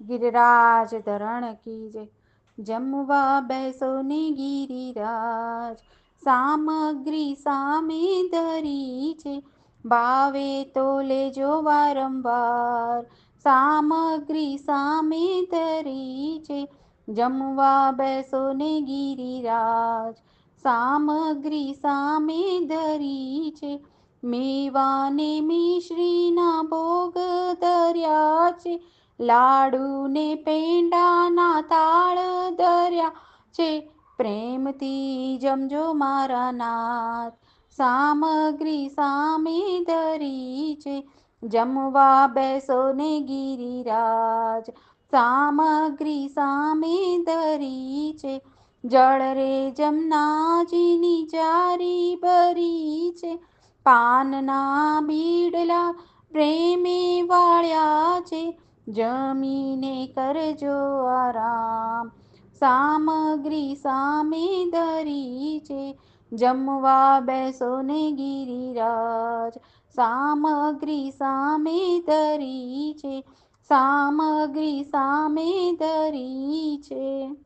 ગિરિરાજ ધરણ કી જય. જમવા બેસો ને ગિરિરાજ, સામગ્રી સામે ધરી છે. ભાવે તો લેજો વારંવાર, સામગ્રી સામે ધરી છે. જમવા બેસો ને ગિરિરાજ, સામગ્રી સામે ધરી છે. મેવાને મિશ્રીના ભોગ ધર્યા છે. લાડુ ને પેંડાના તાળ ધર્યા છે. પ્રેમથી જમજો મારા નાથ. સામગ્રી સામે ધરી છે. જમવા બેસો ને ગિરિરાજ. સામગ્રી સામે ધરી છે. જળ રે જમનાજીની જારી ભરી છે. પાનના બીડલા પ્રેમે વાળ્યા છે. જમીને કરજો આરામ. સામગ્રી સામે ધરી છે. જમવા બેસો ને ગિરિરાજ. સામગ્રી સામે ધરી છે. સામગ્રી સામે ધરી છે.